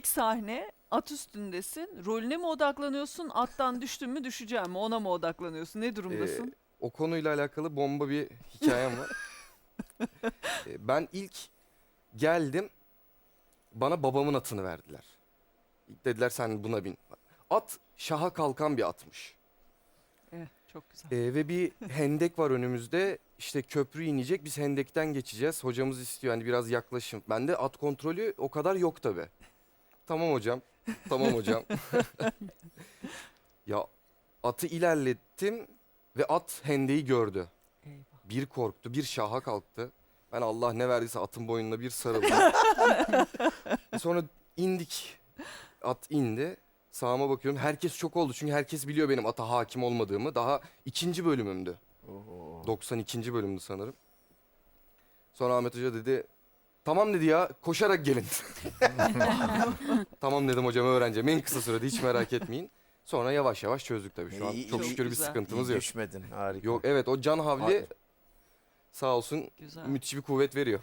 İlk sahne at üstündesin. Rolüne mi odaklanıyorsun? Attan düştün mü düşeceğim mi? Ona mı odaklanıyorsun? Ne durumdasın? O konuyla alakalı bomba bir hikayem var. Ee, ben ilk geldim. Bana babamın atını verdiler. Dediler sen buna bin. At şaha kalkan bir atmış. Eh, çok güzel. Ee, ve bir hendek var önümüzde. İşte köprü inecek. Biz hendekten geçeceğiz. Hocamız istiyor hani biraz yaklaşım. Bende at kontrolü o kadar yok tabi. Tamam hocam. Tamam hocam. ya atı ilerlettim ve at hendeyi gördü. Eyvah. Bir korktu, bir şaha kalktı. Ben Allah ne verdiyse atın boynuna bir sarıldım. Sonra indik. At indi. Sağıma bakıyorum. Herkes çok oldu. Çünkü herkes biliyor benim ata hakim olmadığımı. Daha ikinci bölümümdü. 92. bölümdü sanırım. Sonra Ahmet Hoca dedi tamam dedi ya koşarak gelin. tamam dedim hocam öğreneceğim en kısa sürede hiç merak etmeyin. Sonra yavaş yavaş çözdük tabii şu an. İyi, Çok iyi, şükür bir güzel. sıkıntımız İyi yok. düşmedin harika. Yok evet o can havli Ay- sağ olsun Güzel. müthiş bir kuvvet veriyor.